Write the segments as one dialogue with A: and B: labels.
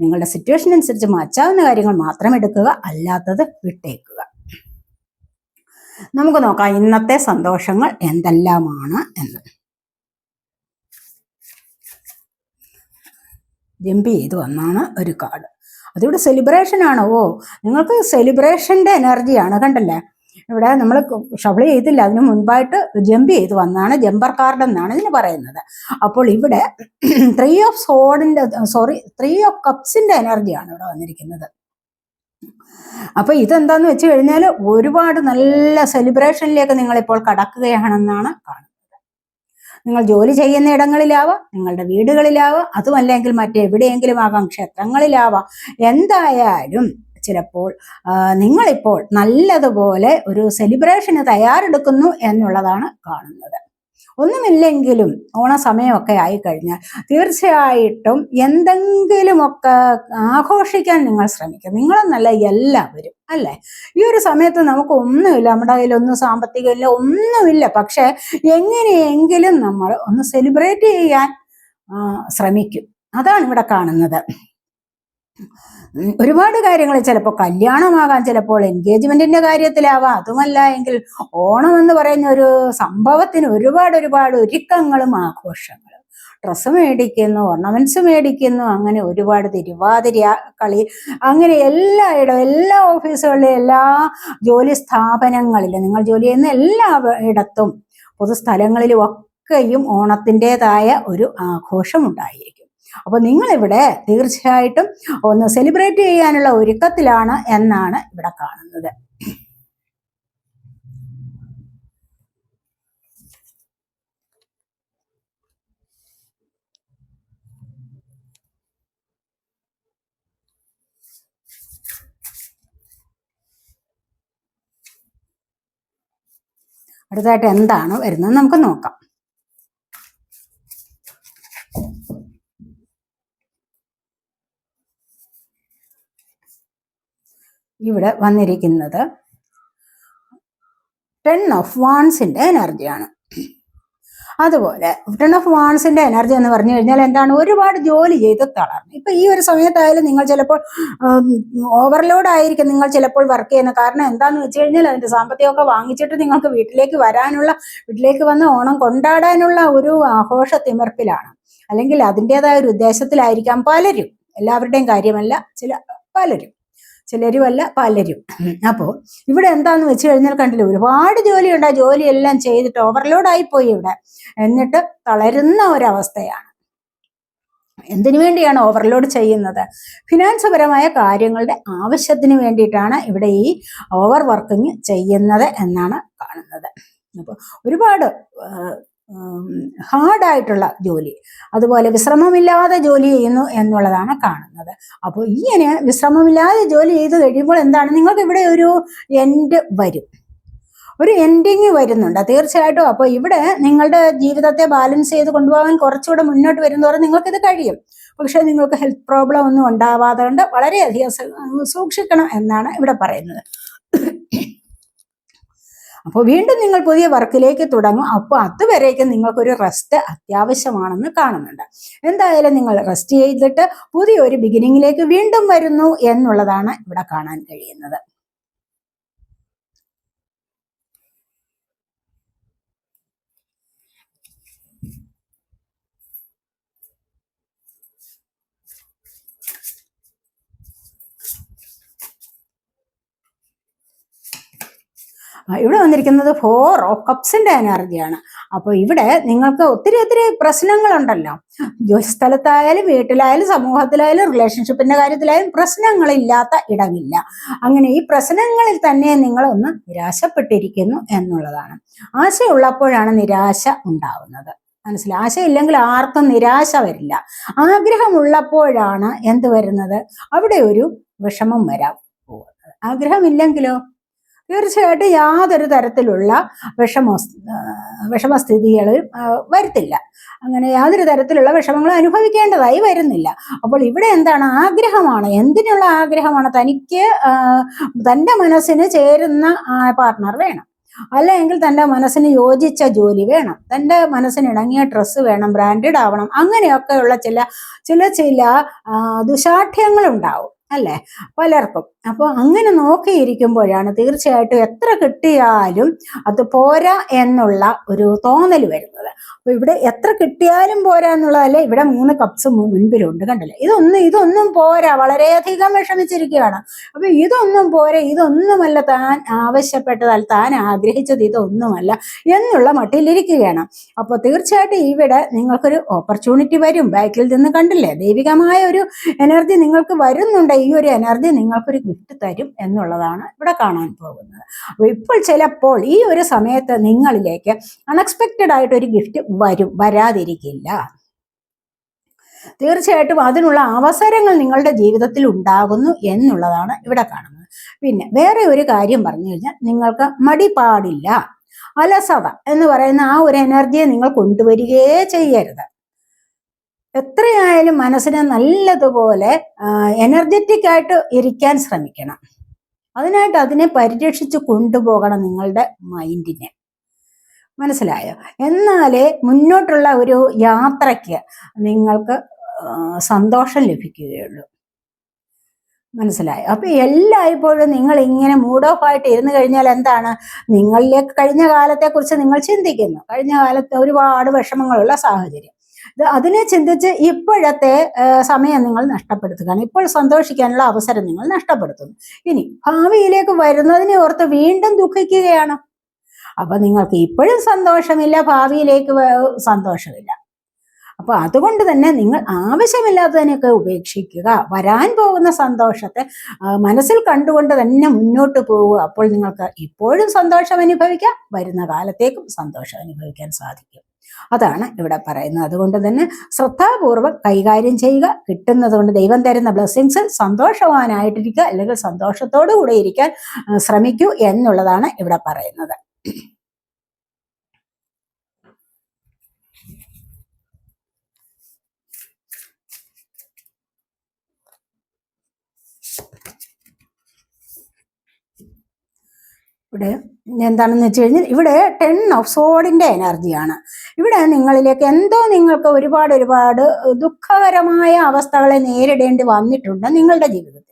A: നിങ്ങളുടെ സിറ്റുവേഷൻ അനുസരിച്ച് മാറ്റാവുന്ന കാര്യങ്ങൾ മാത്രം എടുക്കുക അല്ലാത്തത് വിട്ടേക്കുക. നമുക്ക് നോക്കാം ഇന്നത്തെ സന്തോഷങ്ങൾ എന്തെല്ലാമാണ് എന്ന്. ജമ്പ് ചെയ്ത് വന്നാണ് ഒരു കാർഡ് അതിവിടെ സെലിബ്രേഷൻ ആണ്. ഓ നിങ്ങൾക്ക് സെലിബ്രേഷന്റെ എനർജിയാണ് കണ്ടല്ലേ? ഇവിടെ നമ്മൾ ഷവൾ ചെയ്തില്ല. അതിന് മുൻപായിട്ട് ജമ്പ് ചെയ്ത് വന്നാണ് ജമ്പർ കാർഡ് എന്നാണ് ഇതിന് പറയുന്നത്. അപ്പോൾ ഇവിടെ ത്രീ ഓഫ് സോഡിന്റെ സോറി ത്രീ ഓഫ് കപ്സിന്റെ എനർജിയാണ് ഇവിടെ വന്നിരിക്കുന്നത്. അപ്പൊ ഇതെന്താന്ന് വെച്ച് കഴിഞ്ഞാൽ ഒരുപാട് നല്ല സെലിബ്രേഷനിലേക്ക് നിങ്ങൾ ഇപ്പോൾ കടക്കുകയാണെന്നാണ് കാണുന്നത് നിങ്ങൾ ജോലി ചെയ്യുന്ന ഇടങ്ങളിലാവാം നിങ്ങളുടെ വീടുകളിലാവാം അതുമല്ലെങ്കിൽ മറ്റെവിടെയെങ്കിലും ആകാം ക്ഷേത്രങ്ങളിലാവാം എന്തായാലും ചിലപ്പോൾ നിങ്ങളിപ്പോൾ നല്ലതുപോലെ ഒരു സെലിബ്രേഷന് തയ്യാറെടുക്കുന്നു എന്നുള്ളതാണ് കാണുന്നത്. ഒന്നുമില്ലെങ്കിലും ഓണസമയമൊക്കെ ആയിക്കഴിഞ്ഞാൽ തീർച്ചയായിട്ടും എന്തെങ്കിലുമൊക്കെ ആഘോഷിക്കാൻ നിങ്ങൾ ശ്രമിക്കും. നിങ്ങളെന്നല്ല എല്ലാവരും അല്ലേ? ഈ ഒരു സമയത്ത് നമുക്ക് ഒന്നുമില്ല നമ്മുടെ കയ്യിലൊന്നും സാമ്പത്തികമില്ല ഒന്നുമില്ല. പക്ഷെ എങ്ങനെയെങ്കിലും നമ്മൾ ഒന്ന് സെലിബ്രേറ്റ് ചെയ്യാൻ ശ്രമിക്കും. അതാണ് ഇവിടെ കാണുന്നത്. ഒരുപാട് കാര്യങ്ങൾ ചിലപ്പോൾ കല്യാണമാകാം ചിലപ്പോൾ എൻഗേജ്മെന്റിന്റെ കാര്യത്തിലാവാം. അതുമല്ല എങ്കിൽ ഓണം എന്ന് പറയുന്ന ഒരു സംഭവത്തിന് ഒരുപാട് ഒരുപാട് ഒരുക്കങ്ങളും ആഘോഷങ്ങളും. ഡ്രസ്സ് മേടിക്കുന്നു ഓർണമെന്റ്സ് മേടിക്കുന്നു അങ്ങനെ ഒരുപാട് തിരുവാതിര കളി അങ്ങനെ എല്ലായിടം എല്ലാ ഓഫീസുകളിലും എല്ലാ ജോലി സ്ഥാപനങ്ങളിലും നിങ്ങൾ ജോലി ചെയ്യുന്ന എല്ലാ ഇടത്തും പൊതുസ്ഥലങ്ങളിലും ഒക്കെയും ഓണത്തിന്റെതായ ഒരു ആഘോഷം ഉണ്ടായിരിക്കും അപ്പൊ നിങ്ങളിവിടെ തീർച്ചയായിട്ടും ഒന്ന് സെലിബ്രേറ്റ് ചെയ്യാനുള്ള ഒരുക്കത്തിലാണ് എന്നാണ് ഇവിടെ കാണുന്നത്. അടുത്തായിട്ട് എന്താണ് വരുന്നത് നമുക്ക് നോക്കാം. ഇവിടെ വന്നിരിക്കുന്നത് ടെൻ ഓഫ് വാൺസിന്റെ എനർജിയാണ് അതുപോലെ ടെൻ ഓഫ് വാൺസിന്റെ എനർജി എന്ന് പറഞ്ഞു കഴിഞ്ഞാൽ എന്താണ്? ഒരുപാട് ജോലി ചെയ്ത് തളർന്നു. ഇപ്പൊ ഈ ഒരു സമയത്തായാലും നിങ്ങൾ ചിലപ്പോൾ ഓവർലോഡ് ആയിരിക്കും നിങ്ങൾ ചിലപ്പോൾ വർക്ക് ചെയ്യുന്ന. കാരണം എന്താന്ന് വെച്ച് കഴിഞ്ഞാൽ അതിന്റെ സാമ്പത്തികമൊക്കെ വാങ്ങിച്ചിട്ട് നിങ്ങൾക്ക് വീട്ടിലേക്ക് വരാനുള്ള വീട്ടിലേക്ക് വന്ന് ഓണം കൊണ്ടാടാനുള്ള ഒരു ആഘോഷ തിമിർപ്പിലാണ്. അല്ലെങ്കിൽ അതിന്റെതായ ഒരു ഉദ്ദേശത്തിലായിരിക്കാം പലരും. എല്ലാവരുടെയും കാര്യമല്ല ചില പലരും. ചിലരുമല്ല പലരും. അപ്പോ ഇവിടെ എന്താന്ന് വെച്ച് കഴിഞ്ഞാൽ കണ്ടില്ല ഒരുപാട് ജോലിയുണ്ട്. ആ ജോലിയെല്ലാം ചെയ്തിട്ട് ഓവർലോഡായി പോയി ഇവിടെ. എന്നിട്ട് തളരുന്ന ഒരവസ്ഥയാണ്. എന്തിനു വേണ്ടിയാണ് ഓവർലോഡ് ചെയ്യുന്നത്? ഫിനാൻസ് പരമായ കാര്യങ്ങളുടെ ആവശ്യത്തിന് വേണ്ടിയിട്ടാണ് ഇവിടെ ഈ ഓവർ വർക്കിംഗ് ചെയ്യുന്നത് എന്നാണ് കാണുന്നത്. അപ്പോൾ ഒരുപാട് ഹാർഡായിട്ടുള്ള ജോലി. അതുപോലെ വിശ്രമമില്ലാതെ ജോലി ചെയ്യുന്നു എന്നുള്ളതാണ് കാണുന്നത്. അപ്പോൾ ഇങ്ങനെ വിശ്രമമില്ലാതെ ജോലി ചെയ്ത് കഴിയുമ്പോൾ എന്താണ്? നിങ്ങൾക്ക് ഇവിടെ ഒരു എൻഡ് വരും. ഒരു എൻഡിങ് വരുന്നുണ്ട്. തീർച്ചയായിട്ടും അപ്പോൾ ഇവിടെ നിങ്ങളുടെ ജീവിതത്തെ ബാലൻസ് ചെയ്ത് കൊണ്ടുപോകാൻ കുറച്ചുകൂടെ മുന്നോട്ട് വരുന്നതോറും നിങ്ങൾക്കിത് കഴിയും. പക്ഷേ നിങ്ങൾക്ക് ഹെൽത്ത് പ്രോബ്ലം ഒന്നും ഉണ്ടാവാതെ കൊണ്ട് വളരെയധികം സൂക്ഷിക്കണം എന്നാണ് ഇവിടെ പറയുന്നത്. അപ്പോൾ വീണ്ടും നിങ്ങൾ പുതിയ വർക്കിലേക്ക് തുടങ്ങും. അപ്പോൾ അതുവരേക്കും നിങ്ങൾക്കൊരു റെസ്റ്റ് അത്യാവശ്യമാണെന്ന് കാണുന്നുണ്ട്. എന്തായാലും നിങ്ങൾ റെസ്റ്റ് ചെയ്തിട്ട് പുതിയൊരു ബിഗിനിങ്ങിലേക്ക് വീണ്ടും വരുന്നു എന്നുള്ളതാണ് ഇവിടെ കാണാൻ കഴിയുന്നത്. ഇവിടെ വന്നിരിക്കുന്നത് ഫോർ ഓഫ് കപ്സിന്റെ എനർജിയാണ് അപ്പോൾ ഇവിടെ നിങ്ങൾക്ക് ഒത്തിരി ഒത്തിരി പ്രശ്നങ്ങളുണ്ടല്ലോ. സ്ഥലത്തായാലും വീട്ടിലായാലും സമൂഹത്തിലായാലും റിലേഷൻഷിപ്പിന്റെ കാര്യത്തിലായാലും പ്രശ്നങ്ങളില്ലാത്ത ഇടമില്ല. അങ്ങനെ ഈ പ്രശ്നങ്ങളിൽ തന്നെ നിങ്ങളൊന്ന് നിരാശപ്പെട്ടിരിക്കുന്നു എന്നുള്ളതാണ്. ആശയുള്ളപ്പോഴാണ് നിരാശ ഉണ്ടാവുന്നത്. മനസ്സിലായി? ആശയില്ലെങ്കിൽ ആർക്കും നിരാശ വരില്ല. ആഗ്രഹമുള്ളപ്പോഴാണ് എന്ത് വരുന്നത്? അവിടെ ഒരു വിഷമം പോകുന്നത് ആഗ്രഹമില്ലെങ്കിലോ? തീർച്ചയായിട്ടും യാതൊരു തരത്തിലുള്ള വിഷമ വിഷമസ്ഥിതികളും വരുത്തില്ല. അങ്ങനെ യാതൊരു തരത്തിലുള്ള വിഷമങ്ങളും അനുഭവിക്കേണ്ടതായി വരുന്നില്ല. അപ്പോൾ ഇവിടെ എന്താണ് ആഗ്രഹമാണ്? എന്തിനുള്ള ആഗ്രഹമാണ്? തനിക്ക് തന്റെ മനസ്സിന് ചേരുന്ന പാർട്ണർ വേണം. അല്ലെങ്കിൽ തന്റെ മനസ്സിന് യോജിച്ച ജോലി വേണം. തന്റെ മനസ്സിന് ഇണങ്ങിയ ഡ്രസ്സ് വേണം ബ്രാൻഡഡ് ആവണം. അങ്ങനെയൊക്കെയുള്ള ചില ചില ചില ദുശാഠ്യങ്ങളുണ്ടാവും. അല്ലേ? പലർക്കും. അപ്പോൾ അങ്ങനെ നോക്കിയിരിക്കുമ്പോഴാണ് തീർച്ചയായിട്ടും എത്ര കിട്ടിയാലും അത് പോരാ എന്നുള്ള ഒരു തോന്നൽ വരുന്നത്. അപ്പൊ ഇവിടെ എത്ര കിട്ടിയാലും പോരാ എന്നുള്ളതല്ല ഇവിടെ മൂന്ന് കപ്സ് മുൻപിലുണ്ട് കണ്ടല്ലേ? ഇതൊന്നും ഇതൊന്നും പോരാ വളരെയധികം വിഷമിച്ചിരിക്കുകയാണ്. അപ്പൊ ഇതൊന്നും പോരാ ഇതൊന്നുമല്ല താൻ ആവശ്യപ്പെട്ടതാൽ താൻ ആഗ്രഹിച്ചത് ഇതൊന്നുമല്ല എന്നുള്ള മട്ടിലിരിക്കുകയാണ്. അപ്പോൾ തീർച്ചയായിട്ടും ഇവിടെ നിങ്ങൾക്കൊരു ഓപ്പർച്യൂണിറ്റി വരും. ബാക്കിൽ നിന്ന് കണ്ടില്ലേ ദൈവികമായ ഒരു എനർജി നിങ്ങൾക്ക് വരുന്നുണ്ട്. ഈ ഒരു എനർജി നിങ്ങൾക്കൊരു ഗിഫ്റ്റ് തരും എന്നുള്ളതാണ് ഇവിടെ കാണാൻ പോകുന്നത്. അപ്പോൾ ഇപ്പോൾ ചിലപ്പോൾ ഈ ഒരു സമയത്ത് നിങ്ങളിലേക്ക് അൺഎക്സ്പെക്റ്റഡ് ആയിട്ട് ഒരു ഗിഫ്റ്റ് വരും വരാതിരിക്കില്ല. തീർച്ചയായിട്ടും അതിനുള്ള അവസരങ്ങൾ നിങ്ങളുടെ ജീവിതത്തിൽ ഉണ്ടാകുന്നു എന്നുള്ളതാണ് ഇവിടെ കാണുന്നത്. പിന്നെ വേറെ ഒരു കാര്യം പറഞ്ഞു കഴിഞ്ഞാൽ നിങ്ങൾക്ക് മടി പാടില്ല അലസത എന്ന് പറയുന്ന ആ ഒരു എനർജിയെ നിങ്ങൾ കൊണ്ടുവരികയേ ചെയ്യരുത്. എത്രയായാലും മനസ്സിനെ നല്ലതുപോലെ എനർജറ്റിക് ആയിട്ട് ഇരിക്കാൻ ശ്രമിക്കണം. അതിനായിട്ട് അതിനെ പരിരക്ഷിച്ച് കൊണ്ടുപോകണം നിങ്ങളുടെ മൈൻഡിനെ. മനസ്സിലായോ? എന്നാലേ മുന്നോട്ടുള്ള ഒരു യാത്രയ്ക്ക് നിങ്ങൾക്ക് സന്തോഷം ലഭിക്കുകയുള്ളൂ. മനസ്സിലായി? അപ്പൊ എല്ലായ്പ്പോഴും നിങ്ങൾ ഇങ്ങനെ മൂഡ് ഓഫ് ആയിട്ട് ഇരുന്ന് കഴിഞ്ഞാൽ എന്താണ്? നിങ്ങളിലേക്ക് കഴിഞ്ഞ കാലത്തെ കുറിച്ച് നിങ്ങൾ ചിന്തിക്കുന്നു. കഴിഞ്ഞ കാലത്ത് ഒരുപാട് വിഷമങ്ങളുള്ള സാഹചര്യം. അതിനെ ചിന്തിച്ച് ഇപ്പോഴത്തെ സമയം നിങ്ങൾ നഷ്ടപ്പെടുത്തുകയാണ് ഇപ്പോൾ സന്തോഷിക്കാനുള്ള അവസരം നിങ്ങൾ നഷ്ടപ്പെടുത്തുന്നു. ഇനി ഭാവിയിലേക്ക് വരുന്നതിനെ ഓർത്ത് വീണ്ടും ദുഃഖിക്കുകയാണ്. അപ്പൊ നിങ്ങൾക്ക് ഇപ്പോഴും സന്തോഷമില്ല ഭാവിയിലേക്ക് സന്തോഷമില്ല. അപ്പൊ അതുകൊണ്ട് തന്നെ നിങ്ങൾ ആവശ്യമില്ലാത്തതിനെയൊക്കെ ഉപേക്ഷിക്കുക. വരാൻ പോകുന്ന സന്തോഷത്തെ മനസ്സിൽ കണ്ടുകൊണ്ട് തന്നെ മുന്നോട്ട് പോവുക. അപ്പോൾ നിങ്ങൾക്ക് ഇപ്പോഴും സന്തോഷം അനുഭവിക്കാം വരുന്ന കാലത്തേക്കും സന്തോഷം അനുഭവിക്കാൻ സാധിക്കും. അതാണ് ഇവിടെ പറയുന്നത്. അതുകൊണ്ട് തന്നെ ശ്രദ്ധാപൂർവം കൈകാര്യം ചെയ്യുക കിട്ടുന്നത് കൊണ്ട് ദൈവം തരുന്ന ബ്ലെസ്സിങ്സ് സന്തോഷവാനായിട്ടിരിക്കുക അല്ലെങ്കിൽ സന്തോഷത്തോടു കൂടെ ഇരിക്കാൻ ശ്രമിക്കൂ എന്നുള്ളതാണ് ഇവിടെ പറയുന്നത്. ഇവിടെ എന്താണെന്ന് വെച്ച് കഴിഞ്ഞാൽ ഇവിടെ ടെൻ ഓഫ് സോഡിന്റെ എനർജിയാണ് ഇവിടെ നിങ്ങളിലേക്ക് എന്തോ നിങ്ങൾക്ക് ഒരുപാട് ഒരുപാട് ദുഃഖകരമായ അവസ്ഥകളെ നേരിടേണ്ടി വന്നിട്ടുണ്ട് നിങ്ങളുടെ ജീവിതത്തിൽ.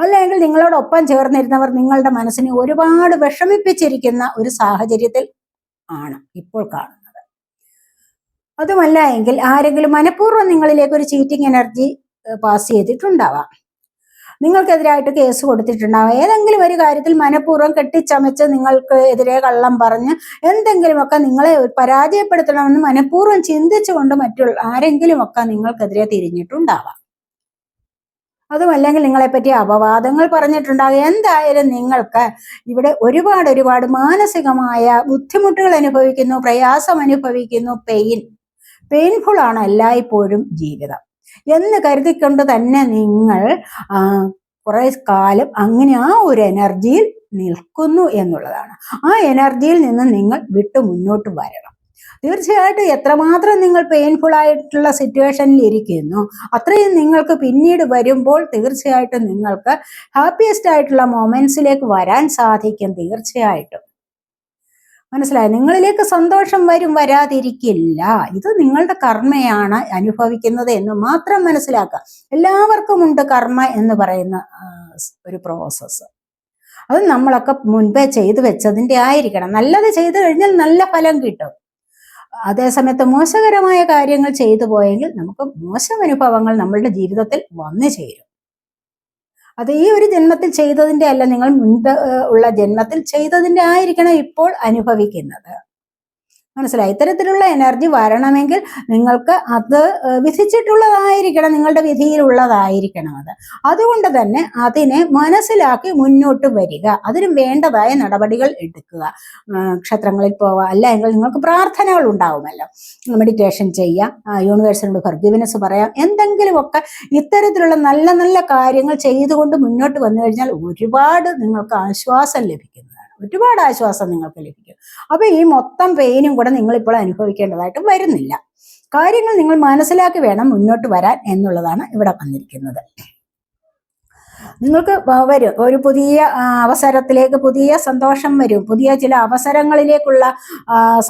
A: അല്ലെങ്കിൽ നിങ്ങളോടൊപ്പം ചേർന്നിരുന്നവർ നിങ്ങളുടെ മനസ്സിനെ ഒരുപാട് വിഷമിപ്പിച്ചിരിക്കുന്ന ഒരു സാഹചര്യത്തിൽ ആണ് ഇപ്പോൾ കാണുന്നത്. അതുമല്ല എങ്കിൽ ആരെങ്കിലും മനഃപൂർവം നിങ്ങളിലേക്ക് ഒരു ചീറ്റിംഗ് എനർജി പാസ് ചെയ്തിട്ടുണ്ടാവാം. നിങ്ങൾക്കെതിരായിട്ട് കേസ് കൊടുത്തിട്ടുണ്ടാവും. ഏതെങ്കിലും ഒരു കാര്യത്തിൽ മനഃപൂർവം കെട്ടിച്ചമച്ച് നിങ്ങൾക്ക് എതിരെ കള്ളം പറഞ്ഞ് എന്തെങ്കിലുമൊക്കെ നിങ്ങളെ പരാജയപ്പെടുത്തണമെന്ന് മനഃപൂർവം ചിന്തിച്ചുകൊണ്ട് മറ്റുള്ള ആരെങ്കിലുമൊക്കെ നിങ്ങൾക്കെതിരെ തിരിഞ്ഞിട്ടുണ്ടാവാം. അതുമല്ലെങ്കിൽ നിങ്ങളെപ്പറ്റി അപവാദങ്ങൾ പറഞ്ഞിട്ടുണ്ടാകും. എന്തായാലും നിങ്ങൾക്ക് ഇവിടെ ഒരുപാട് ഒരുപാട് മാനസികമായ ബുദ്ധിമുട്ടുകൾ അനുഭവിക്കുന്നു പ്രയാസം അനുഭവിക്കുന്നു. പെയിൻ. പെയിൻഫുൾ ആണ് എല്ലായ്പ്പോഴും ജീവിതം. എന്ന് കരുതിക്കൊണ്ട് തന്നെ നിങ്ങൾ കുറെ കാലം അങ്ങനെ ആ ഒരു എനർജിയിൽ നിൽക്കുന്നു എന്നുള്ളതാണ്. ആ എനർജിയിൽ നിന്ന് നിങ്ങൾ വിട്ടു മുന്നോട്ട് വരണം. തീർച്ചയായിട്ടും എത്രമാത്രം നിങ്ങൾ പെയിൻഫുൾ ആയിട്ടുള്ള സിറ്റുവേഷനിൽ ഇരിക്കുന്നു അത്രയും നിങ്ങൾക്ക് പിന്നീട് വരുമ്പോൾ തീർച്ചയായിട്ടും നിങ്ങൾക്ക് ഹാപ്പിയസ്റ്റ് ആയിട്ടുള്ള മൊമെന്റ്സിലേക്ക് വരാൻ സാധിക്കും തീർച്ചയായിട്ടും. മനസ്സിലായി? നിങ്ങളിലേക്ക് സന്തോഷം വരും വരാതിരിക്കില്ല. ഇത് നിങ്ങളുടെ കർമ്മയാണ് അനുഭവിക്കുന്നത് എന്ന് മാത്രം മനസ്സിലാക്കുക. എല്ലാവർക്കും ഉണ്ട് കർമ്മ എന്ന് പറയുന്ന ഒരു പ്രോസസ്സ് അത് നമ്മളൊക്കെ മുൻപേ ചെയ്തു വെച്ചതിന്റെ ആയിരിക്കണം. നല്ലത് ചെയ്തു കഴിഞ്ഞാൽ നല്ല ഫലം കിട്ടും. അതേസമയത്ത് മോശകരമായ കാര്യങ്ങൾ ചെയ്തു പോയെങ്കിൽ നമുക്ക് മോശം അനുഭവങ്ങൾ നമ്മളുടെ ജീവിതത്തിൽ വന്നു ചേരും. അത് ഈ ഒരു ജന്മത്തിൽ ചെയ്തതിന്റെ അല്ല നിങ്ങൾ മുൻപ് ഉള്ള ജന്മത്തിൽ ചെയ്തതിന്റെ ആയിരിക്കണം ഇപ്പോൾ അനുഭവിക്കുന്നത്. മനസ്സിലായി? ഇത്തരത്തിലുള്ള എനർജി വരണമെങ്കിൽ നിങ്ങൾക്ക് അത് വിധിച്ചിട്ടുള്ളതായിരിക്കണം നിങ്ങളുടെ വിധിയിലുള്ളതായിരിക്കണം അത്. അതുകൊണ്ട് തന്നെ അതിനെ മനസ്സിലാക്കി മുന്നോട്ട് വരിക. അതിന് വേണ്ടതായ നടപടികൾ എടുക്കുക. ക്ഷേത്രങ്ങളിൽ പോവുക അല്ലെങ്കിൽ നിങ്ങൾക്ക് പ്രാർത്ഥനകൾ ഉണ്ടാവുമല്ലോ. മെഡിറ്റേഷൻ ചെയ്യാം യൂണിവേഴ്സിനോട് ഫർഗീവിനെസ് പറയാം എന്തെങ്കിലുമൊക്കെ ഇത്തരത്തിലുള്ള നല്ല നല്ല കാര്യങ്ങൾ ചെയ്തുകൊണ്ട് മുന്നോട്ട് വന്നു കഴിഞ്ഞാൽ ഒരുപാട് നിങ്ങൾക്ക് ആശ്വാസം ലഭിക്കുന്നതാണ് ഒരുപാട് ആശ്വാസം നിങ്ങൾക്ക് ലഭിക്കും. അപ്പൊ ഈ മൊത്തം പെയിനും കൂടെ നിങ്ങൾ ഇപ്പോൾ അനുഭവിക്കേണ്ടതായിട്ട് വരുന്നില്ല. കാര്യങ്ങൾ നിങ്ങൾ മനസ്സിലാക്കി വേണം മുന്നോട്ട് വരാൻ എന്നുള്ളതാണ് ഇവിടെ വന്നിരിക്കുന്നത്. നിങ്ങൾക്ക് വരും. ഒരു പുതിയ അവസരത്തിലേക്ക് പുതിയ സന്തോഷം വരും. പുതിയ ചില അവസരങ്ങളിലേക്കുള്ള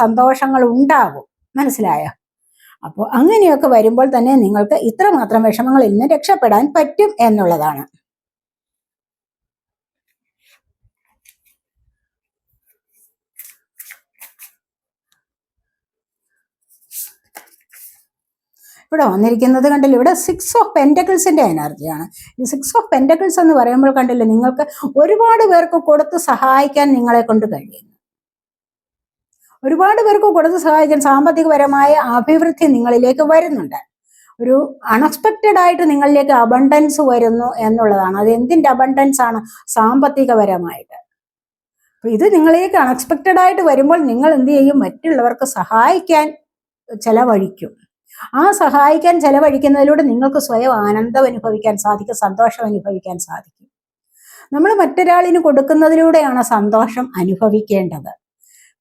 A: സന്തോഷങ്ങൾ ഉണ്ടാകും. മനസ്സിലായോ? അപ്പോൾ അങ്ങനെയൊക്കെ വരുമ്പോൾ തന്നെ നിങ്ങൾക്ക് ഇത്രമാത്രം വിഷമങ്ങളിൽ നിന്ന് രക്ഷപ്പെടാൻ പറ്റും എന്നുള്ളതാണ്. ഇവിടെ വന്നിരിക്കുന്നത് കണ്ടില്ല? ഇവിടെ സിക്സ് ഓഫ് പെന്റക്കിൾസിന്റെ എനർജിയാണ് ഈ സിക്സ് ഓഫ് പെന്റക്കിൾസ് എന്ന് പറയുമ്പോൾ കണ്ടില്ല? നിങ്ങൾക്ക് ഒരുപാട് പേർക്ക് കൊടുത്ത് സഹായിക്കാൻ നിങ്ങളെ കൊണ്ട് കഴിയുന്നു. ഒരുപാട് പേർക്ക് കൊടുത്ത് സഹായിക്കാൻ സാമ്പത്തികപരമായ അഭിവൃദ്ധി നിങ്ങളിലേക്ക് വരുന്നുണ്ട്. ഒരു അൺഎക്സ്പെക്റ്റഡ് ആയിട്ട് നിങ്ങളിലേക്ക് അബണ്ടൻസ് വരുന്നു എന്നുള്ളതാണ്. അത് എന്തിന്റെ അബണ്ടൻസ് ആണ്? സാമ്പത്തികപരമായിട്ട്. അപ്പൊ ഇത് നിങ്ങളിലേക്ക് അൺഎക്സ്പെക്റ്റഡ് ആയിട്ട് വരുമ്പോൾ നിങ്ങൾ എന്ത് ചെയ്യും? മറ്റുള്ളവർക്ക് സഹായിക്കാൻ ചെലവഴിക്കും. ആ സഹായിക്കാൻ ചെലവഴിക്കുന്നതിലൂടെ നിങ്ങൾക്ക് സ്വയം ആനന്ദം അനുഭവിക്കാൻ സാധിക്കും സന്തോഷം അനുഭവിക്കാൻ സാധിക്കും. നമ്മൾ മറ്റൊരാളിന് കൊടുക്കുന്നതിലൂടെയാണ് സന്തോഷം അനുഭവിക്കേണ്ടത്.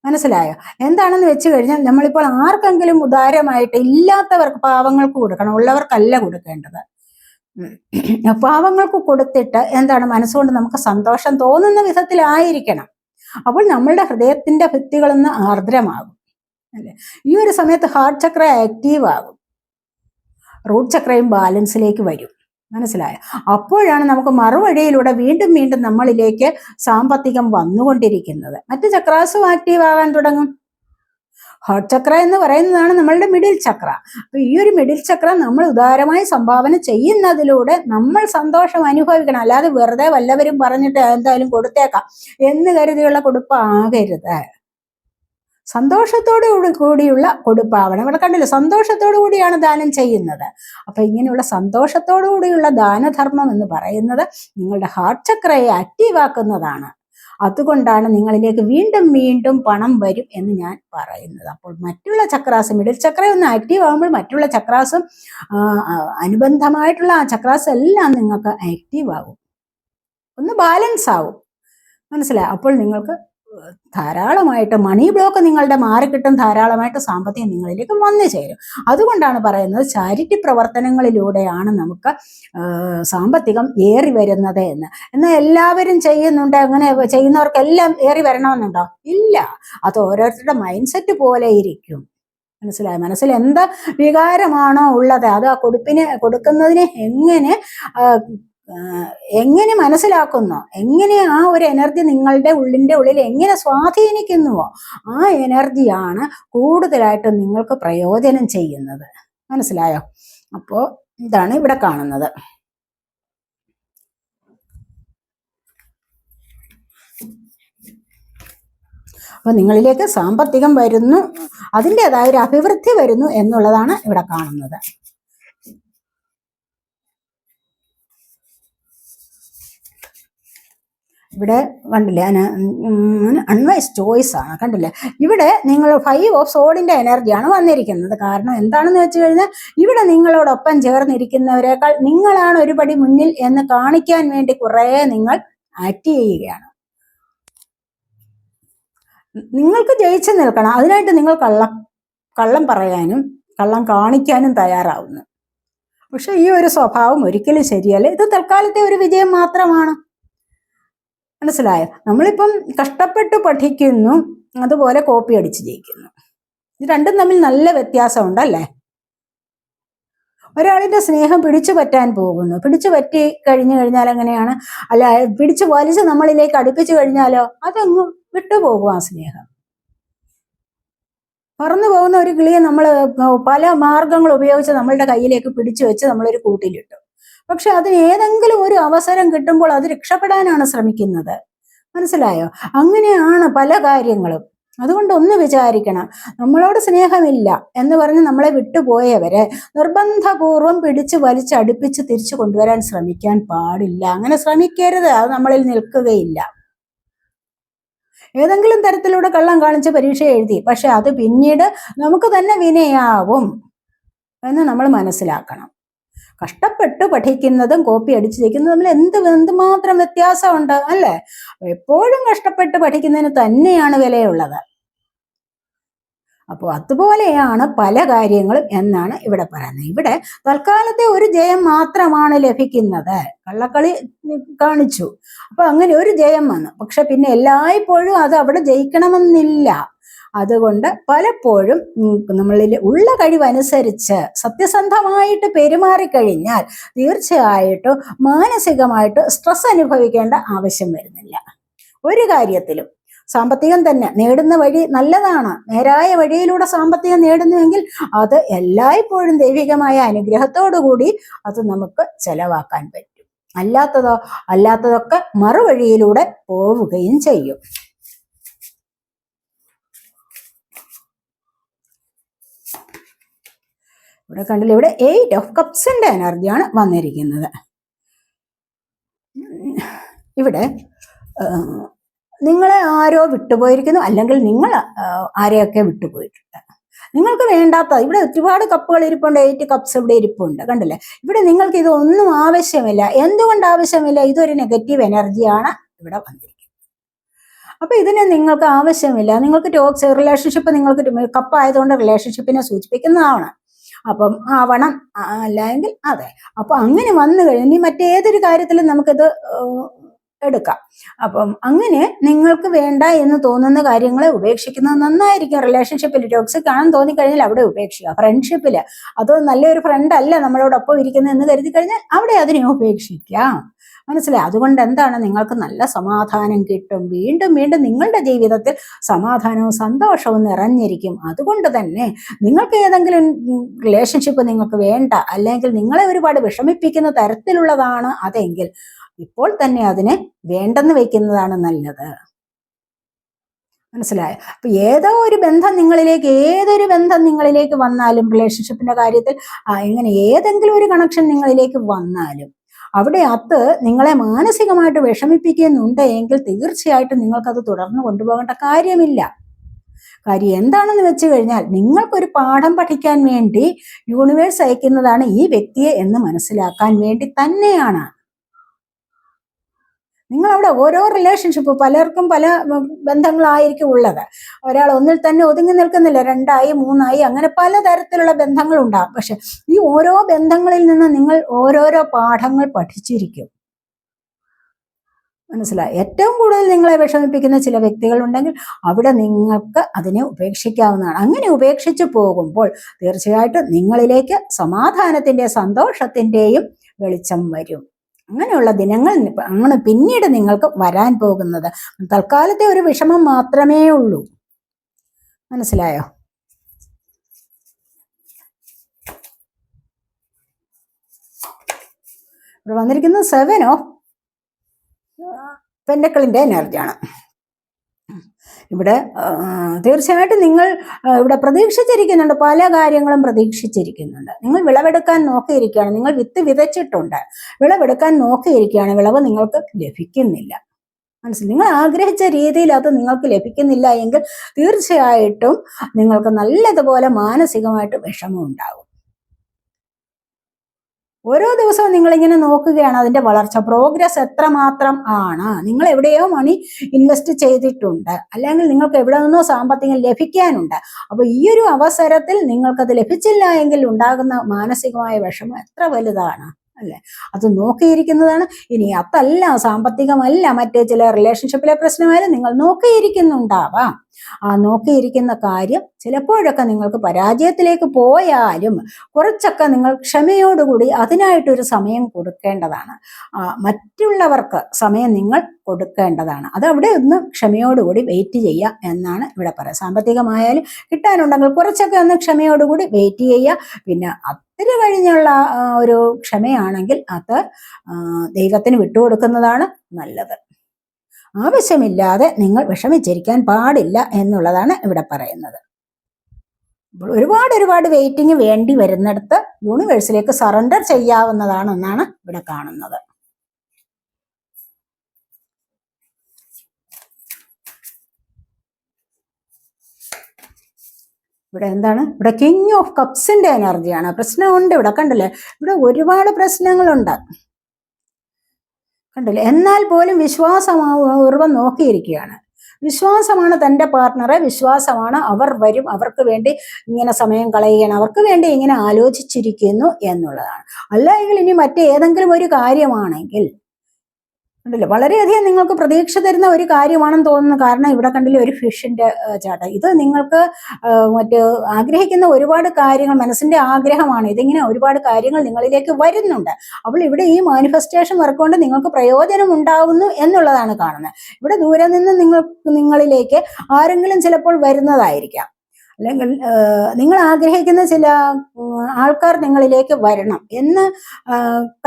A: മനസ്സിലായോ? എന്താണെന്ന് വെച്ച് കഴിഞ്ഞാൽ നമ്മളിപ്പോൾ ആർക്കെങ്കിലും ഉദാരമായിട്ട് ഇല്ലാത്തവർക്ക് പാവങ്ങൾക്ക് കൊടുക്കണം ഉള്ളവർക്കല്ല കൊടുക്കേണ്ടത്. പാവങ്ങൾക്ക് കൊടുത്തിട്ട് എന്താണ് മനസ്സുകൊണ്ട് നമുക്ക് സന്തോഷം തോന്നുന്ന വിധത്തിലായിരിക്കണം. അപ്പോൾ നമ്മളുടെ ഹൃദയത്തിന്റെ ഭിത്തികളൊന്ന് ആർദ്രമാകും. അല്ലേ? ഈ ഒരു സമയത്ത് ഹാർട്ട് ചക്ര ആക്റ്റീവ് ആകും. റൂട്ട് ചക്രയും ബാലൻസിലേക്ക് വരും. മനസ്സിലായോ? അപ്പോഴാണ് നമുക്ക് മറുവഴിയിലൂടെ വീണ്ടും വീണ്ടും നമ്മളിലേക്ക് സാമ്പത്തികം വന്നുകൊണ്ടിരിക്കുന്നത്. മറ്റ് ചക്രാസും ആക്റ്റീവ് ആകാൻ തുടങ്ങും. ഹോട്ട് ചക്ര എന്ന് പറയുന്നതാണ് നമ്മളുടെ മിഡിൽ ചക്ര അപ്പൊ ഈ ഒരു മിഡിൽ ചക്ര നമ്മൾ ഉദാരമായി സംഭാവന ചെയ്യുന്നതിലൂടെ നമ്മൾ സന്തോഷം അനുഭവിക്കണം. അല്ലാതെ വെറുതെ വല്ലവരും പറഞ്ഞിട്ട് എന്തായാലും കൊടുത്തേക്കാം എന്ന് കരുതിയുള്ള കൊടുപ്പാകരുത്. സന്തോഷത്തോടു കൂടി- കൂടിയുള്ള കൊടുപ്പാവണം. ഇവിടെ കണ്ടില്ല സന്തോഷത്തോടു കൂടിയാണ് ദാനം ചെയ്യുന്നത്. അപ്പൊ ഇങ്ങനെയുള്ള സന്തോഷത്തോടു കൂടിയുള്ള ദാനധർമ്മം എന്ന് പറയുന്നത് നിങ്ങളുടെ ഹാർട്ട് ചക്രയെ ആക്റ്റീവാക്കുന്നതാണ് അതുകൊണ്ടാണ് നിങ്ങളിലേക്ക് വീണ്ടും വീണ്ടും പണം വരും എന്ന് ഞാൻ പറയുന്നത്. അപ്പോൾ മറ്റുള്ള ചക്രാസ് മിഡിൽ ചക്ര ഒന്ന് ആക്റ്റീവ് ആകുമ്പോൾ മറ്റുള്ള ചക്രാസും അനുബന്ധമായിട്ടുള്ള ആ ചക്രാസ് എല്ലാം നിങ്ങൾക്ക് ആക്റ്റീവ് ആകും ഒന്ന് ബാലൻസ് ആവും. മനസ്സിലായി? അപ്പോൾ നിങ്ങൾക്ക് ധാരാളമായിട്ട് മണി ബ്ലോക്ക് നിങ്ങളുടെ മാറിക്കിട്ടും ധാരാളമായിട്ട് സാമ്പത്തികം നിങ്ങളിലേക്ക് വന്നു ചേരും. അതുകൊണ്ടാണ് പറയുന്നത് ചാരിറ്റി പ്രവർത്തനങ്ങളിലൂടെയാണ് നമുക്ക് സാമ്പത്തികം ഏറി വരുന്നത് എന്ന്. എന്നാൽ എല്ലാവരും ചെയ്യുന്നുണ്ട് അങ്ങനെ ചെയ്യുന്നവർക്കെല്ലാം ഏറി വരണമെന്നുണ്ടോ? ഇല്ല. അത് ഓരോരുത്തരുടെ മൈൻഡ് സെറ്റ് പോലെ ഇരിക്കും. മനസ്സിലായി? മനസ്സിൽ എന്താ വികാരമാണോ ഉള്ളത്? അത് ആ കൊടുപ്പിനെ കൊടുക്കുന്നതിനെ എങ്ങനെ എങ്ങനെ മനസ്സിലാക്കുന്നോ? എങ്ങനെ ആ ഒരു എനർജി നിങ്ങളുടെ ഉള്ളിന്റെ ഉള്ളിൽ എങ്ങനെ സ്വാധീനിക്കുന്നുവോ ആ എനർജിയാണ് കൂടുതലായിട്ടും നിങ്ങൾക്ക് പ്രയോജനം ചെയ്യുന്നത്. മനസ്സിലായോ? അപ്പോൾ ഇതാണ് ഇവിടെ കാണുന്നത്. അപ്പോൾ നിങ്ങളിലേക്ക് സാമ്പത്തികം വരുന്നു അതിന്റെതായ ഒരു അഭിവൃദ്ധി വരുന്നു എന്നുള്ളതാണ് ഇവിടെ കാണുന്നത്. ഇവിടെ കണ്ടില്ലേ അൺവൈസ് ചോയ്സ് ആണ് കണ്ടില്ലേ? ഇവിടെ നിങ്ങൾ ഫൈവ് ഓഫ് സോഡിന്റെ എനർജിയാണ് വന്നിരിക്കുന്നത്. കാരണം എന്താണെന്ന് വെച്ച് കഴിഞ്ഞാൽ ഇവിടെ നിങ്ങളോടൊപ്പം ചേർന്നിരിക്കുന്നവരെക്കാൾ നിങ്ങളാണ് ഒരുപടി മുന്നിൽ എന്ന് കാണിക്കാൻ വേണ്ടി കുറേ നിങ്ങൾ ആക്ട് ചെയ്യുകയാണ്. നിങ്ങൾക്ക് ജയിച്ചു നിൽക്കണം. അതിനായിട്ട് നിങ്ങൾ കള്ളം കള്ളം പറയാനും കള്ളം കാണിക്കാനും തയ്യാറാവുന്നു. പക്ഷെ ഈ ഒരു സ്വഭാവം ഒരിക്കലും ശരിയല്ല. ഇത് തൽക്കാലത്തെ ഒരു വിജയം മാത്രമാണ്. മനസ്സിലായോ? നമ്മളിപ്പം കഷ്ടപ്പെട്ട് പഠിക്കുന്നു അതുപോലെ കോപ്പി അടിച്ച് ജയിക്കുന്നു. ഇത് രണ്ടും തമ്മിൽ നല്ല വ്യത്യാസമുണ്ട് അല്ലേ? ഒരാളിന്റെ സ്നേഹം പിടിച്ചു പറ്റാൻ പോകുന്നു. പിടിച്ചു പറ്റി കഴിഞ്ഞു കഴിഞ്ഞാൽ എങ്ങനെയാണ്? അല്ല പിടിച്ചു വലിച്ച് നമ്മളിലേക്ക് അടുപ്പിച്ചു കഴിഞ്ഞാലോ? അതങ്ങ് വിട്ടുപോകും ആ സ്നേഹം. പറന്നു പോകുന്ന ഒരു കിളിയെ നമ്മൾ പല മാർഗങ്ങൾ ഉപയോഗിച്ച് നമ്മളുടെ കയ്യിലേക്ക് പിടിച്ചു വെച്ച് നമ്മളൊരു കൂട്ടിലിട്ടു. പക്ഷെ അതിന് ഏതെങ്കിലും ഒരു അവസരം കിട്ടുമ്പോൾ അത് രക്ഷപ്പെടാനാണ് ശ്രമിക്കുന്നത്. മനസ്സിലായോ? അങ്ങനെയാണ് പല കാര്യങ്ങളും. അതുകൊണ്ട് ഒന്ന് വിചാരിക്കണം. നമ്മളോട് സ്നേഹമില്ല എന്ന് പറഞ്ഞ് നമ്മളെ വിട്ടുപോയവരെ നിർബന്ധപൂർവം പിടിച്ച് വലിച്ചടുപ്പിച്ച് തിരിച്ചു കൊണ്ടുവരാൻ ശ്രമിക്കാൻ പാടില്ല. അങ്ങനെ ശ്രമിക്കരുത്. അത് നമ്മളിൽ നിൽക്കുകയില്ല. ഏതെങ്കിലും തരത്തിലൂടെ കള്ളം കാണിച്ച് പരീക്ഷ എഴുതി. പക്ഷെ അത് പിന്നീട് നമുക്ക് തന്നെ വിനയാവും എന്ന് നമ്മൾ മനസ്സിലാക്കണം. കഷ്ടപ്പെട്ട് പഠിക്കുന്നതും കോപ്പി അടിച്ചു വയ്ക്കുന്നതും തമ്മിൽ എന്ത് എന്തുമാത്രം വ്യത്യാസമുണ്ട് അല്ലേ? എപ്പോഴും കഷ്ടപ്പെട്ട് പഠിക്കുന്നതിന് തന്നെയാണ് വിലയുള്ളത്. അപ്പോൾ അതുപോലെയാണ് പല കാര്യങ്ങളും എന്നാണ് ഇവിടെ പറയുന്നത്. ഇവിടെ തൽക്കാലത്തെ ഒരു ജയം മാത്രമാണ് ലഭിക്കുന്നത്. കള്ളക്കളി കാണിച്ചു. അപ്പൊ അങ്ങനെ ഒരു ജയം വന്നു. പക്ഷെ പിന്നെ എല്ലായ്പ്പോഴും അത് അവിടെ ജയിക്കണമെന്നില്ല. അതുകൊണ്ട് പലപ്പോഴും നമ്മളിൽ ഉള്ള കഴിവനുസരിച്ച് സത്യസന്ധമായിട്ട് പെരുമാറിക്കഴിഞ്ഞാൽ തീർച്ചയായിട്ടും മാനസികമായിട്ട് സ്ട്രെസ് അനുഭവിക്കേണ്ട ആവശ്യം വരുന്നില്ല. ഒരു കാര്യത്തിലും സാമ്പത്തികം തന്നെ നേടുന്ന വഴി നല്ലതാണ്. നേരായ വഴിയിലൂടെ സാമ്പത്തികം നേടുന്നുവെങ്കിൽ അത് എല്ലായ്പ്പോഴും ദൈവികമായ അനുഗ്രഹത്തോടു കൂടി അത് നമുക്ക് ചെലവാക്കാൻ പറ്റും. അല്ലാത്തതോ അല്ലാത്തതൊക്കെ മറുവഴിയിലൂടെ പോവുകയും ചെയ്യും. ഇവിടെ കണ്ടില്ല ഇവിടെ എയ്റ്റ് ഓഫ് കപ്സിന്റെ എനർജിയാണ് വന്നിരിക്കുന്നത്. ഇവിടെ നിങ്ങളെ ആരോ വിട്ടുപോയിരിക്കുന്നു അല്ലെങ്കിൽ നിങ്ങൾ ആരെയൊക്കെ വിട്ടുപോയിട്ടുണ്ട്. നിങ്ങൾക്ക് വേണ്ടാത്ത ഇവിടെ ഒരുപാട് കപ്പുകൾ ഇരിപ്പുണ്ട് എയ്റ്റ് കപ്സ് ഇവിടെ ഇരിപ്പുണ്ട് കണ്ടില്ലേ? ഇവിടെ നിങ്ങൾക്ക് ഇതൊന്നും ആവശ്യമില്ല. എന്തുകൊണ്ട് ആവശ്യമില്ല? ഇതൊരു നെഗറ്റീവ് എനർജിയാണ് ഇവിടെ വന്നിരിക്കുന്നത്. അപ്പൊ ഇതിനെ നിങ്ങൾക്ക് ആവശ്യമില്ല. നിങ്ങൾക്ക് ടോക്സ് റിലേഷൻഷിപ്പ് നിങ്ങൾക്ക് കപ്പായതുകൊണ്ട് റിലേഷൻഷിപ്പിനെ സൂചിപ്പിക്കുന്നതാണ്. അപ്പം ആവണം. അല്ലെങ്കിൽ അതെ. അപ്പൊ അങ്ങനെ വന്നു കഴിഞ്ഞ് മറ്റേതൊരു കാര്യത്തിലും നമുക്കിത് എടുക്കാം. അപ്പം അങ്ങനെ നിങ്ങൾക്ക് വേണ്ട എന്ന് തോന്നുന്ന കാര്യങ്ങളെ ഉപേക്ഷിക്കുന്നത് നന്നായിരിക്കും. റിലേഷൻഷിപ്പിൽ ടോക്സിക് ആണെന്ന് തോന്നിക്കഴിഞ്ഞാൽ അവിടെ ഉപേക്ഷിക്കുക. ഫ്രണ്ട്ഷിപ്പിൽ അത് നല്ലൊരു ഫ്രണ്ട് അല്ല നമ്മളോടൊപ്പം ഇരിക്കുന്നത് എന്ന് കരുതി കഴിഞ്ഞാൽ അവിടെ അതിനെ ഉപേക്ഷിക്കാം. മനസ്സിലായി? അതുകൊണ്ട് എന്താണ് നിങ്ങൾക്ക് നല്ല സമാധാനം കിട്ടും. വീണ്ടും വീണ്ടും നിങ്ങളുടെ ജീവിതത്തിൽ സമാധാനവും സന്തോഷവും നിറഞ്ഞിരിക്കും. അതുകൊണ്ട് തന്നെ നിങ്ങൾക്ക് ഏതെങ്കിലും റിലേഷൻഷിപ്പ് നിങ്ങൾക്ക് വേണ്ട അല്ലെങ്കിൽ നിങ്ങളെ ഒരുപാട് വിഷമിപ്പിക്കുന്ന തരത്തിലുള്ളതാണ് അതെങ്കിൽ ഇപ്പോൾ തന്നെ അതിനെ വേണ്ടെന്ന് വെക്കുന്നതാണ് നല്ലത്. മനസ്സിലായോ? അപ്പൊ ഏതോ ഒരു ബന്ധം നിങ്ങളിലേക്ക് ഏതൊരു ബന്ധം നിങ്ങളിലേക്ക് വന്നാലും റിലേഷൻഷിപ്പിന്റെ കാര്യത്തിൽ ഇങ്ങനെ ഏതെങ്കിലും ഒരു കണക്ഷൻ നിങ്ങളിലേക്ക് വന്നാലും അവിടെ അത് നിങ്ങളെ മാനസികമായിട്ട് വിഷമിപ്പിക്കുന്നുണ്ട് എങ്കിൽ തീർച്ചയായിട്ടും നിങ്ങൾക്കത് തുടർന്ന് കൊണ്ടുപോകേണ്ട കാര്യമില്ല. കാര്യം എന്താണെന്ന് വെച്ച് കഴിഞ്ഞാൽ നിങ്ങൾക്കൊരു പാഠം പഠിക്കാൻ വേണ്ടി യൂണിവേഴ്സ് അയക്കുന്നതാണ് ഈ വ്യക്തിയെ എന്ന് മനസ്സിലാക്കാൻ വേണ്ടി തന്നെയാണ്. നിങ്ങൾ അവിടെ ഓരോ റിലേഷൻഷിപ്പ് പലർക്കും പല ബന്ധങ്ങളായിരിക്കും ഉള്ളത്. ഒരാൾ ഒന്നിൽ തന്നെ ഒതുങ്ങി നിൽക്കുന്നില്ല രണ്ടായി മൂന്നായി അങ്ങനെ പലതരത്തിലുള്ള ബന്ധങ്ങൾ ഉണ്ടാകും പക്ഷെ ഈ ഓരോ ബന്ധങ്ങളിൽ നിന്ന് നിങ്ങൾ ഓരോരോ പാഠങ്ങൾ പഠിച്ചിരിക്കും. മനസ്സിലായി? ഏറ്റവും കൂടുതൽ നിങ്ങളെ വിഷമിപ്പിക്കുന്ന ചില വ്യക്തികൾ ഉണ്ടെങ്കിൽ അവിടെ നിങ്ങൾക്ക് അതിനെ ഉപേക്ഷിക്കാവുന്നതാണ്. അങ്ങനെ ഉപേക്ഷിച്ച് പോകുമ്പോൾ തീർച്ചയായിട്ടും നിങ്ങളിലേക്ക് സമാധാനത്തിന്റെ സന്തോഷത്തിന്റെയും വെളിച്ചം വരും. അങ്ങനെയുള്ള ദിനങ്ങൾ അങ്ങനെ പിന്നീട് നിങ്ങൾക്ക് വരാൻ പോകുന്നത്. തൽക്കാലത്തെ ഒരു വിഷമം മാത്രമേ ഉള്ളൂ. മനസ്സിലായോ? ഇവിടെ വന്നിരിക്കുന്നത് സെവൻ ഓഫ് പെൻഡക്കിളിന്റെ എനർജിയാണ് ഇവിടെ തീർച്ചയായിട്ടും നിങ്ങൾ ഇവിടെ പ്രതീക്ഷിച്ചിരിക്കുന്നുണ്ട്. പല കാര്യങ്ങളും പ്രതീക്ഷിച്ചിരിക്കുന്നുണ്ട്. നിങ്ങൾ വിളവെടുക്കാൻ നോക്കിയിരിക്കുകയാണ്. നിങ്ങൾ വിത്ത് വിതച്ചിട്ടുണ്ട്. വിളവെടുക്കാൻ നോക്കിയിരിക്കുകയാണ്. വിളവ് നിങ്ങൾക്ക് ലഭിക്കുന്നില്ല. മനസ്സിൽ നിങ്ങൾ ആഗ്രഹിച്ച രീതിയിൽ അത് നിങ്ങൾക്ക് ലഭിക്കുന്നില്ല എങ്കിൽ തീർച്ചയായിട്ടും നിങ്ങൾക്ക് നല്ലതുപോലെ മാനസികമായിട്ട് വിഷമം ഉണ്ടാകും ഓരോ ദിവസവും നിങ്ങളിങ്ങനെ നോക്കുകയാണ് അതിന്റെ വളർച്ച. പ്രോഗ്രസ് എത്രമാത്രം ആണ്? നിങ്ങൾ എവിടെയോ മണി ഇൻവെസ്റ്റ് ചെയ്തിട്ടുണ്ട്. അല്ലെങ്കിൽ നിങ്ങൾക്ക് എവിടെ നിന്നോ സാമ്പത്തികം ലഭിക്കാനുണ്ട്. അപ്പൊ ഈ ഒരു അവസരത്തിൽ നിങ്ങൾക്കത് ലഭിച്ചില്ല എങ്കിൽ ഉണ്ടാകുന്ന മാനസികമായ വിഷമം എത്ര വലുതാണ്? അല്ലെ? അത് നോക്കിയിരിക്കുന്നതാണ്. ഇനി അതല്ല സാമ്പത്തികമല്ല മറ്റേ ചില റിലേഷൻഷിപ്പിലെ പ്രശ്നമായാലും നിങ്ങൾ നോക്കിയിരിക്കുന്നുണ്ടാവാം. ആ നോക്കിയിരിക്കുന്ന കാര്യം ചിലപ്പോഴൊക്കെ നിങ്ങൾക്ക് പരാജയത്തിലേക്ക് പോയാലും കുറച്ചൊക്കെ നിങ്ങൾ ക്ഷമയോടുകൂടി അതിനായിട്ടൊരു സമയം കൊടുക്കേണ്ടതാണ്. മറ്റുള്ളവർക്ക് സമയം നിങ്ങൾ കൊടുക്കേണ്ടതാണ്. അത് അവിടെ ഒന്ന് ക്ഷമയോടുകൂടി വെയിറ്റ് ചെയ്യുക എന്നാണ് ഇവിടെ പറയുക. സാമ്പത്തികമായാലും കിട്ടാനുണ്ടെങ്കിൽ കുറച്ചൊക്കെ ഒന്ന് ക്ഷമയോടുകൂടി വെയിറ്റ് ചെയ്യുക. പിന്നെ ഒത്തിരി കഴിഞ്ഞുള്ള ഒരു ക്ഷമയാണെങ്കിൽ അത് ദൈവത്തിന് വിട്ടുകൊടുക്കുന്നതാണ് നല്ലത്. ആവശ്യമില്ലാതെ നിങ്ങൾ വിഷമിച്ചിരിക്കാൻ പാടില്ല എന്നുള്ളതാണ് ഇവിടെ പറയുന്നത്. ഒരുപാട് ഒരുപാട് വെയിറ്റിംഗ് വേണ്ടി വരുന്നിടത്ത് യൂണിവേഴ്സിലേക്ക് സറണ്ടർ ചെയ്യാവുന്നതാണെന്നാണ് ഇവിടെ കാണുന്നത്. ഇവിടെ എന്താണ്? ഇവിടെ കിങ് ഓഫ് കപ്സിന്റെ എനർജിയാണ് പ്രശ്നമുണ്ട് ഇവിടെ കണ്ടില്ലേ? ഇവിടെ ഒരുപാട് പ്രശ്നങ്ങളുണ്ട്. കണ്ടില്ലേ? എന്നാൽ പോലും വിശ്വാസപൂർവം നോക്കിയിരിക്കുകയാണ്. വിശ്വാസമാണ് തന്റെ പാർട്ട്ണറെ വിശ്വാസമാണ് അവർ വരും അവർക്ക് വേണ്ടി ഇങ്ങനെ സമയം കളയുകയാണ് അവർക്ക് വേണ്ടി ഇങ്ങനെ ആലോചിച്ചിരിക്കുന്നു എന്നുള്ളതാണ്. അല്ലെങ്കിൽ ഇനി മറ്റേതെങ്കിലും ഒരു കാര്യമാണെങ്കിൽ ഉണ്ടല്ലോ. വളരെയധികം നിങ്ങൾക്ക് പ്രതീക്ഷ തരുന്ന ഒരു കാര്യമാണെന്ന് തോന്നുന്നു കാരണം ഇവിടെ കണ്ടില്ലേ ഒരു ഫിഷിന്റെ ചാട്ട. ഇത് നിങ്ങൾക്ക് മറ്റു ആഗ്രഹിക്കുന്ന ഒരുപാട് കാര്യങ്ങൾ മനസ്സിന്റെ ആഗ്രഹമാണ്. ഇതിങ്ങനെ ഒരുപാട് കാര്യങ്ങൾ നിങ്ങളിലേക്ക് വരുന്നുണ്ട്. അപ്പോൾ ഇവിടെ ഈ മാനിഫെസ്റ്റേഷൻ വർക്കുകൊണ്ട് നിങ്ങൾക്ക് പ്രയോജനം ഉണ്ടാവുന്നു എന്നുള്ളതാണ് കാണുന്നത്. ഇവിടെ ദൂരെ നിന്ന് നിങ്ങൾ നിങ്ങളിലേക്ക് ആരെങ്കിലും ചിലപ്പോൾ വരുന്നതായിരിക്കാം. അല്ലെങ്കിൽ നിങ്ങൾ ആഗ്രഹിക്കുന്ന ചില ആൾക്കാർ നിങ്ങളിലേക്ക് വരണം എന്ന്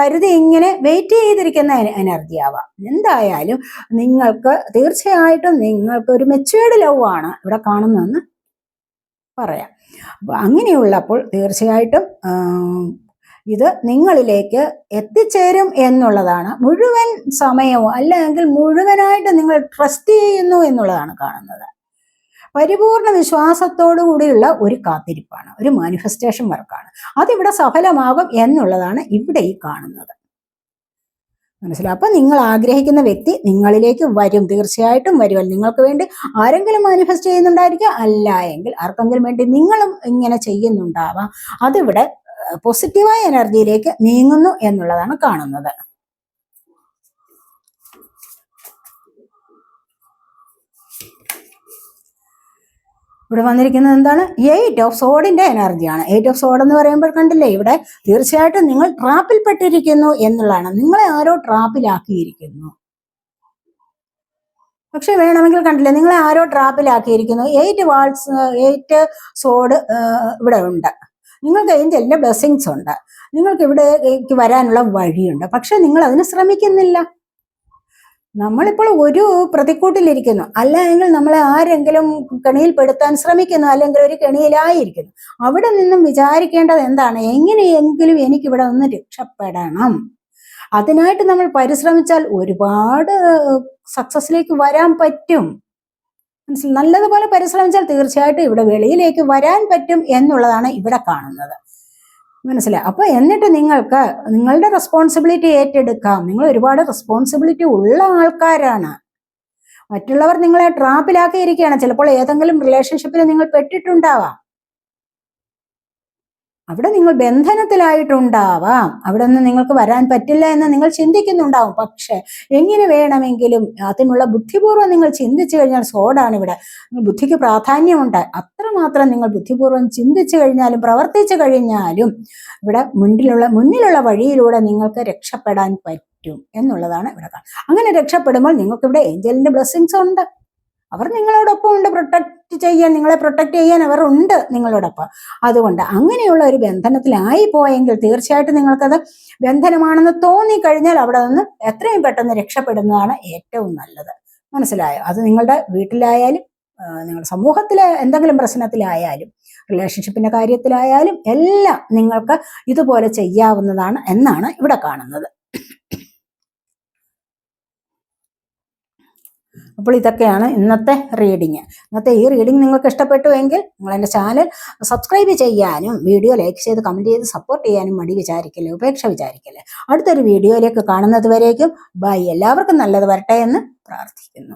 A: കരുതി ഇങ്ങനെ വെയിറ്റ് ചെയ്തിരിക്കുന്ന എന- എനർജി ആവാം. എന്തായാലും നിങ്ങൾക്ക് തീർച്ചയായിട്ടും നിങ്ങൾക്ക് ഒരു മെച്ചേർഡ് ലവ് ആണ് ഇവിടെ കാണുന്നതെന്ന് പറയാം. അങ്ങനെയുള്ളപ്പോൾ തീർച്ചയായിട്ടും ഇത് നിങ്ങളിലേക്ക് എത്തിച്ചേരും എന്നുള്ളതാണ്. മുഴുവൻ സമയവും അല്ലെങ്കിൽ മുഴുവനായിട്ട് നിങ്ങൾ ട്രസ്റ്റ് ചെയ്യുന്നു എന്നുള്ളതാണ് കാണുന്നത്. പരിപൂർണ വിശ്വാസത്തോടു കൂടിയുള്ള ഒരു കാത്തിരിപ്പാണ് ഒരു മാനിഫെസ്റ്റേഷൻ വർക്കാണ് അതിവിടെ സഫലമാകും എന്നുള്ളതാണ് ഇവിടെ ഈ കാണുന്നത്. മനസ്സിലായി? അപ്പൊ നിങ്ങൾ ആഗ്രഹിക്കുന്ന വ്യക്തി നിങ്ങളിലേക്ക് വരും തീർച്ചയായിട്ടും വരും. നിങ്ങൾക്ക് വേണ്ടി ആരെങ്കിലും മാനിഫെസ്റ്റ് ചെയ്യുന്നുണ്ടായിരിക്കും അല്ല എങ്കിൽ ആർക്കെങ്കിലും വേണ്ടി നിങ്ങളും ഇങ്ങനെ ചെയ്യുന്നുണ്ടാവാം. അതിവിടെ പോസിറ്റീവായ എനർജിയിലേക്ക് നീങ്ങുന്നു എന്നുള്ളതാണ് കാണുന്നത്. ഇവിടെ വന്നിരിക്കുന്നത് എന്താണ്? എയ്റ്റ് ഓഫ് സോഡിന്റെ എനർജിയാണ് എയ്റ്റ് ഓഫ് സോഡ് എന്ന് പറയുമ്പോൾ കണ്ടില്ലേ ഇവിടെ തീർച്ചയായിട്ടും നിങ്ങൾ ട്രാപ്പിൽപ്പെട്ടിരിക്കുന്നു എന്നുള്ളതാണ്. നിങ്ങളെ ആരോ ട്രാപ്പിലാക്കിയിരിക്കുന്നു പക്ഷെ വേണമെങ്കിൽ കണ്ടില്ലേ നിങ്ങളെ ആരോ ട്രാപ്പിലാക്കിയിരിക്കുന്നു എയ്റ്റ് വാൾസ് എയ്റ്റ് സോഡ് ഇവിടെ ഉണ്ട്. നിങ്ങൾക്ക് ഏഞ്ചലിന്റെ ബ്ലെസ്സിങ്സ് ഉണ്ട്. നിങ്ങൾക്ക് ഇവിടേക്ക് വരാനുള്ള വഴിയുണ്ട്. പക്ഷെ നിങ്ങൾ അതിന് ശ്രമിക്കുന്നില്ല. നമ്മളിപ്പോൾ ഒരു പ്രതിക്കൂട്ടിലിരിക്കുന്നു. അല്ലെങ്കിൽ നമ്മളെ ആരെങ്കിലും കെണിയിൽപ്പെടുത്താൻ ശ്രമിക്കുന്നു അല്ലെങ്കിൽ ഒരു കെണിയിലായിരിക്കുന്നു. അവിടെ നിന്നും വിചാരിക്കേണ്ടത് എന്താണ്? എങ്ങനെയെങ്കിലും എനിക്ക് ഇവിടെ നിന്ന് രക്ഷപ്പെടണം. അതിനായിട്ട് നമ്മൾ പരിശ്രമിച്ചാൽ ഒരുപാട് സക്സസിലേക്ക് വരാൻ പറ്റും. നല്ലതുപോലെ പരിശ്രമിച്ചാൽ തീർച്ചയായിട്ടും ഇവിടെ വെളിയിലേക്ക് വരാൻ പറ്റും എന്നുള്ളതാണ് ഇവിടെ കാണുന്നത്. മനസ്സിലായി. അപ്പൊ എന്നിട്ട് നിങ്ങൾക്ക് നിങ്ങളുടെ റെസ്പോൺസിബിലിറ്റി ഏറ്റെടുക്കാം. നിങ്ങൾ ഒരുപാട് റെസ്പോൺസിബിലിറ്റി ഉള്ള ആൾക്കാരാണ്. മറ്റുള്ളവർ നിങ്ങളെ ട്രാപ്പിലാക്കിയിരിക്കുകയാണ് ചിലപ്പോൾ ഏതെങ്കിലും റിലേഷൻഷിപ്പിൽ നിങ്ങൾ പെട്ടിട്ടുണ്ടാവാം. അവിടെ നിങ്ങൾ ബന്ധനത്തിലായിട്ടുണ്ടാവാം. അവിടെ നിന്ന് നിങ്ങൾക്ക് വരാൻ പറ്റില്ല എന്ന് നിങ്ങൾ ചിന്തിക്കുന്നുണ്ടാവും. പക്ഷെ എങ്ങനെ വേണമെങ്കിലും അതിനുള്ള ബുദ്ധിപൂർവം നിങ്ങൾ ചിന്തിച്ചു കഴിഞ്ഞാൽ സോഡാണ് ഇവിടെ. ബുദ്ധിക്ക് പ്രാധാന്യമുണ്ട്. അത്രമാത്രം നിങ്ങൾ ബുദ്ധിപൂർവം ചിന്തിച്ചു കഴിഞ്ഞാലും പ്രവർത്തിച്ചു കഴിഞ്ഞാലും ഇവിടെ മുന്നിലുള്ള മുന്നിലുള്ള വഴിയിലൂടെ നിങ്ങൾക്ക് രക്ഷപ്പെടാൻ പറ്റും എന്നുള്ളതാണ് ഇവിടെ അങ്ങനെ രക്ഷപ്പെടുമ്പോൾ നിങ്ങൾക്ക് ഇവിടെ ഏഞ്ചലിന്റെ ബ്ലെസ്സിങ്സ് ഉണ്ട്. അവർ നിങ്ങളോടൊപ്പം ഉണ്ട് പ്രൊട്ടക്ട് ചെയ്യാൻ നിങ്ങളെ പ്രൊട്ടക്ട് ചെയ്യാൻ അവർ ഉണ്ട് നിങ്ങളോടൊപ്പം. അതുകൊണ്ട് അങ്ങനെയുള്ള ഒരു ബന്ധനത്തിലായി പോയെങ്കിൽ തീർച്ചയായിട്ടും നിങ്ങൾക്കത് ബന്ധനമാണെന്ന് തോന്നിക്കഴിഞ്ഞാൽ അവിടെ നിന്ന് എത്രയും പെട്ടെന്ന് രക്ഷപ്പെടുന്നതാണ് ഏറ്റവും നല്ലത്. മനസ്സിലായോ? അത് നിങ്ങളുടെ വീട്ടിലായാലും നിങ്ങളുടെ സമൂഹത്തിലെ എന്തെങ്കിലും പ്രശ്നത്തിലായാലും റിലേഷൻഷിപ്പിന്റെ കാര്യത്തിലായാലും എല്ലാം നിങ്ങൾക്ക് ഇതുപോലെ ചെയ്യാവുന്നതാണ് എന്നാണ് ഇവിടെ കാണുന്നത്. അപ്പോൾ ഇതൊക്കെയാണ് ഇന്നത്തെ റീഡിങ് ഇന്നത്തെ ഈ റീഡിങ് നിങ്ങൾക്ക് ഇഷ്ടപ്പെട്ടു എങ്കിൽ നിങ്ങൾ എന്റെ ചാനൽ സബ്സ്ക്രൈബ് ചെയ്യാനും വീഡിയോ ലൈക്ക് ചെയ്ത് കമന്റ് ചെയ്ത് സപ്പോർട്ട് ചെയ്യാനും മടി വിചാരിക്കല്ലേ ഉപേക്ഷ വിചാരിക്കല്ലേ. അടുത്തൊരു വീഡിയോയിലേക്ക് കാണുന്നത് വരേക്കും. ബൈ എല്ലാവർക്കും നല്ലത് വരട്ടെ എന്ന് പ്രാർത്ഥിക്കുന്നു.